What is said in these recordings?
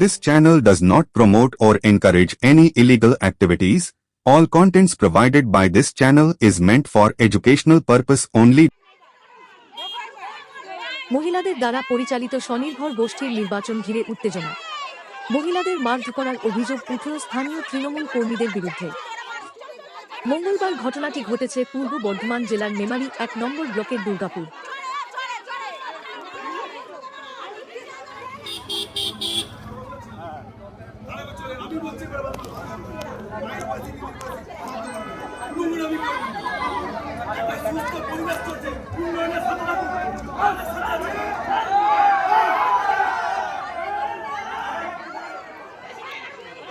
This channel does not promote or encourage any illegal activities. All contents provided by this channel is meant for educational purpose only. মহিলাদের দ্বারা পরিচালিত স্বনির্ভর গোষ্ঠীর নির্বাচন ঘিরে উত্তেজনা মহিলাদের মারধর করার অভিযোগ উঠল স্থানীয় তৃণমূল কর্মীদের বিরুদ্ধে মঙ্গলবার ঘটনাটি ঘটেছে পূর্ব বর্ধমান জেলার মেমারি এক নম্বর ব্লকের দুর্গাপুর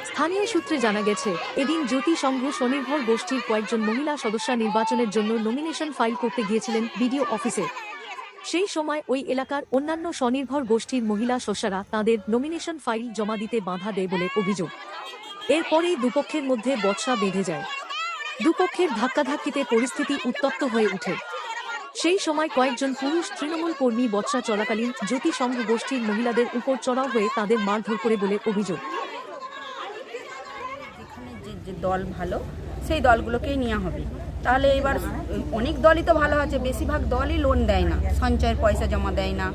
স্থানীয় সূত্রে জানা গেছে, এদিন জ্যোতি সংঘ স্বনির্ভর গোষ্ঠীর কয়েকজন মহিলা সদস্য নির্বাচনের জন্য নমিনেশন ফাইল করতে গিয়েছিলেন বিডিও অফিসে। সেই সময় ওই এলাকার অন্যান্য স্বনির্ভর গোষ্ঠীর মহিলা সদস্যরা তাদের নমিনেশন ফাইল জমা দিতে বাধা দেয় বলে অভিযোগ। এরপরেই দুপক্ষের মধ্যে বচসা বেঁধে যায়। দুপক্ষের ধাক্কাধাক্কিতে পরিস্থিতি উত্তপ্ত হয়ে ওঠে। সেই সময় কয়েকজন পুরুষ তৃণমূল কর্মী বৎসা চলাকালীন জ্যোতি সংঘ গোষ্ঠীর মহিলাদের উপর চড়াও হয়ে তাদের মারধর করে বলে অভিযোগ। যে দল ভালো, সেই দলগুলোকেই নেওয়া হবে। তাহলে এবার অনেক দলই তো ভালো আছে, বেশিরভাগ দলই লোন দেয় না। সঞ্চয়ের পয়সা জমা দেয় না।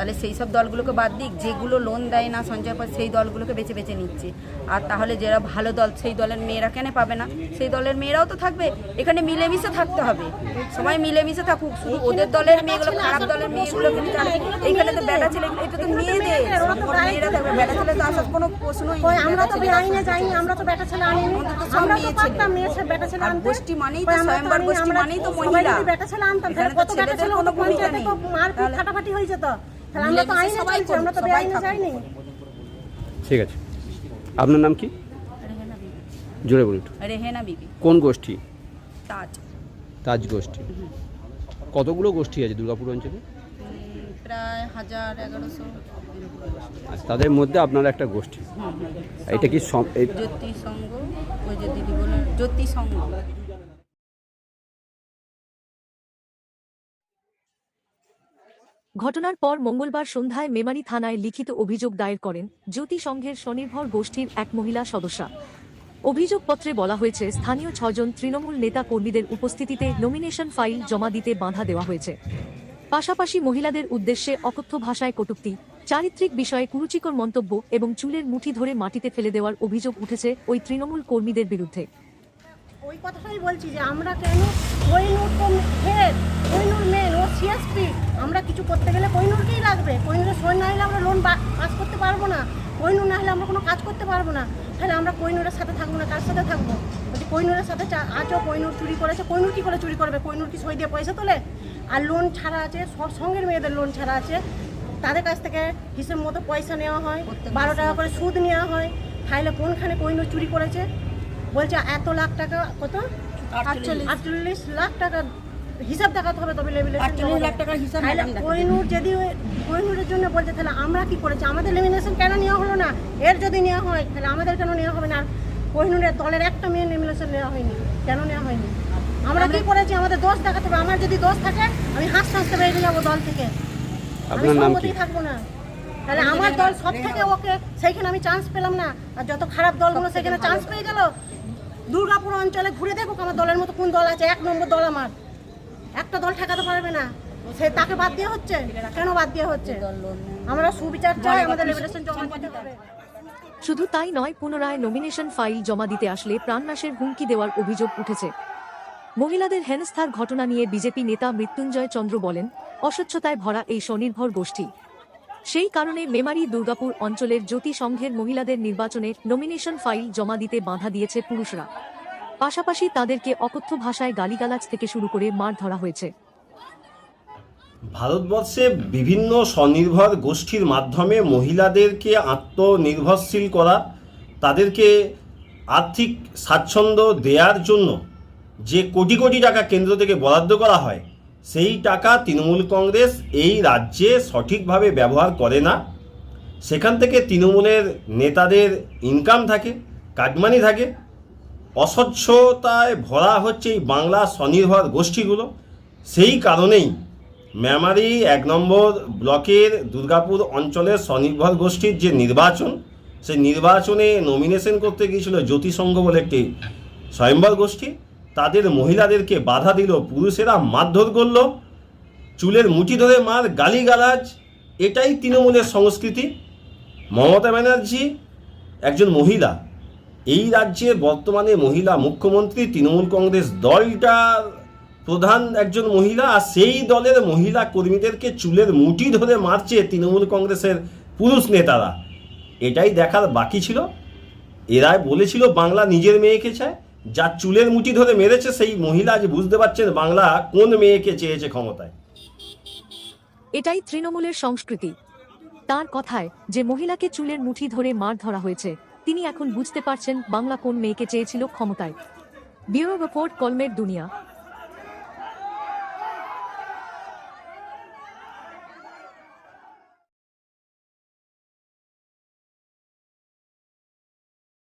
তাহলে সেই সব দলগুলোকে বাদ দিক যেগুলো লোন দেয় না সঞ্চয় পয়সা সেই দলগুলোকে বেছে বেছে নিচ্ছে। আর তাহলে যারা ভালো দল সেই দলের মেয়েরা কেন পাবে না? সেই দলের মেয়েরাও তো থাকবে এখানে মিলেমিশে থাকতে হবে। সবাই মিলেমিশে থাকুক শুধু ওদের দলের মেয়েগুলো খারাপ দলের মেয়েগুলো কিন্তু এইখানে তো বেটা ছেলে এটা তো মেয়েদের মেয়েরা থাকবে বেটা ছেলে তো আসার কোনো প্রশ্নই নেই। আমরা তো বেআইনে যাইনি আমরা তো বেটা ছেলে আনিনি। আমাদের তো সব আমরা তো পারতাম মেয়ে ছেলে বেটা ছেলে আনতে। গোষ্ঠী মানেই তো স্বয়ংবর গোষ্ঠী মানেই তো মহিলা। বেটা ছেলে আনতাম তাহলে এখানে তো কত বেটা ছেলে কোনো ভূমিকা নেই। মারপিট ফাটাফাটি হয়ে যেত। তাহলে আমরা তো আইনে সবাই আমরা তো বেআইনে যাইনি। ঠিক আছে। আপনার নাম কি? রেহেনা জোরে বলুন রেহেনা বিবি। কোন গোষ্ঠী? তাজ। তাজ গোষ্ঠী। কতগুলো গোষ্ঠী আছে দুর্গাপুর অঞ্চলে? প্রায় হাজার এগারোশো। আচ্ছা তাদের মধ্যে আপনার একটা গোষ্ঠী। এটা কি জ্যোতি সংঘ ওই যে দিদি বলে জ্যোতি সংঘ ঘটনার পর মঙ্গলবার সন্ধ্যায় মেমারি থানায় লিখিত অভিযোগ দায়ের করেন জ্যোতি সংঘের স্বনির্ভর গোষ্ঠীর এক মহিলা সদস্যা। অভিযোগপত্রে বলা হয়েছে, স্থানীয় ছজন তৃণমূল নেতা কর্মীদের উপস্থিতিতে নমিনেশন ফাইল জমা দিতে বাধা দেওয়া হয়েছে। পাশাপাশি মহিলাদের উদ্দেশ্যে অকথ্য ভাষায় কটূক্তি, চারিত্রিক বিষয়ে কুরুচিকর মন্তব্য এবং চুলের মুঠি ধরে মাটিতে ফেলে দেওয়ার অভিযোগ উঠেছে ওই তৃণমূল কর্মীদের বিরুদ্ধে। ওই কথাটাই বলছি যে আমরা কেন কোহিনুর তো হেড কোহিনুর মেন ও সিএসপি আমরা কিছু করতে গেলে কোহিনুরকেই লাগবে। কোহিনুরের সই না হলে আমরা লোন পাস করতে পারব না। কোহিনুর না হলে আমরা কোনো কাজ করতে পারব না। তাহলে আমরা কোহিনুরের সাথে থাকব না কার সাথে থাকব? যদি কোহিনুরের সাথে আজও কোহিনুর চুরি করেছে কোহিনুর কি করে চুরি করবে? কোহিনুর কি সই দিয়ে পয়সা তোলে? আর লোন ছাড়া আছে সব সঙ্গের মেয়েদের লোন ছাড়া আছে। তাদের কাছ থেকে হিসেব মতো পয়সা নেওয়া হয় বারো টাকা করে সুদ নেওয়া হয়। তাহলে কোনখানে কোহিনুর চুরি করেছে? বলছে এত লাখ টাকা কত? আটচল্লিশ। আটচল্লিশ লাখ টাকা হিসাব দেখাতে হবে তবে লেমিনেশন লাখ টাকার হিসাব কোহিনুর যদি ওই- কোহিনুরের জন্য বলছে তাহলে আমরা কি করেছি? আমাদের লেমিনেশন কেন নেওয়া হলো না? এর যদি নেওয়া হয় তাহলে আমাদের কেন নেওয়া হবে না? আর কোহিনুরের দলের একটা মেয়ে লেমিনেশন নেওয়া হয়নি। কেন নেওয়া হয়নি? আমরা কি করেছি? আমাদের দোষ দেখাতে হবে। আমার যদি দোষ থাকে আমি হাঁস হাসতে বেরিয়ে যাব দল থেকে। আমি আপনার নাম কি? সঙ্গতেই থাকব না। তাহলে আমার দল সব থেকে ওকে সেইখানে আমি চান্স পেলাম না। আর যত খারাপ দলগুলো সেখানে চান্স পেয়ে গেল দুর্গাপুর অঞ্চলে ঘুরে দেখুক আমার দলের মতো কোন দল আছে এক নম্বর দল আমার। একটা দল ঠেকাতে পারবে না। সে তাকে বাদ দেওয়া হচ্ছে? কেন বাদ দেওয়া হচ্ছে? আমরা সুবিচার চাই আমাদের লিবারেশন জমা দিতে হবে। শুধু তাই নয় পুনরায় নমিনেশন ফাইল জমা দিতে আসলে প্রাণনাশের হুমকি দেওয়ার অভিযোগ উঠেছে। মহিলাদের হেনস্থার ঘটনা নিয়ে বিজেপি নেতা মৃত্যুঞ্জয় চন্দ্র বলেন অস্বচ্ছতায় ভরা এই স্বনির্ভর গোষ্ঠী। সেই কারণে মেমারি দুর্গাপুর অঞ্চলের জ্যোতি সংঘের মহিলাদের নির্বাচনে নমিনেশন ফাইল জমা দিতে বাধা দিয়েছে পুরুষরা। পাশাপাশি তাদেরকে অকথ্য ভাষায় গালিগালাজ থেকে শুরু করে মার ধরা হয়েছে। ভারতবর্ষে বিভিন্ন স্বনির্ভর গোষ্ঠীর মাধ্যমে মহিলাদেরকে আত্মনির্ভরশীল করা, তাদেরকে আর্থিক স্বাচ্ছন্দ্য দেওয়ার জন্য যে কোটি কোটি টাকা কেন্দ্র থেকে বরাদ্দ করা হয় সেই টাকা তৃণমূল কংগ্রেস এই রাজ্যে সঠিকভাবে ব্যবহার করে না। সেখান থেকে তৃণমূলের নেতাদের ইনকাম থাকে কাটমানি থাকে। অস্বচ্ছতায় ভরা হচ্ছে এই বাংলা স্বনির্ভর গোষ্ঠীগুলো। সেই কারণেই মেমারি এক নম্বর ব্লকের দুর্গাপুর অঞ্চলের স্বনির্ভর গোষ্ঠীর যে নির্বাচন, সেই নির্বাচনে নমিনেশন করতে গিয়েছিল জ্যোতি সংঘ বলে একটি স্বয়ম্বর গোষ্ঠী। তাদের মহিলাদেরকে বাধা দিল, পুরুষেরা মারধর করল, চুলের মুঠি ধরে মার, গালিগালাজ, এটাই তৃণমূলের সংস্কৃতি। মমতা ব্যানার্জি একজন মহিলা, এই রাজ্যের বর্তমানে মহিলা মুখ্যমন্ত্রী, তৃণমূল কংগ্রেস দলটার প্রধান একজন মহিলা, আর সেই দলের মহিলা কর্মীদেরকে চুলের মুঠি ধরে মারছে তৃণমূল কংগ্রেসের পুরুষ নেতারা। এটাই দেখার বাকি ছিল। এরা বলেছিল, বাংলা নিজের মেয়েকে চায়। যার চুলের মুঠি ধরে মেরেছে সেই মহিলা আজ বুঝতে পারছেন বাংলা কোন মেয়েকে চেয়েছে ক্ষমতায়। এটাই তৃণমূলের সংস্কৃতি। তার কথায় যে মহিলাকে চুলের মুঠি ধরে মার ধরা হয়েছে, তিনি এখন বুঝতে পারছেন বাংলা কোন মেয়েকে চেয়েছিল ক্ষমতায়। ব্যুরো রিপোর্ট কলমের দুনিয়া।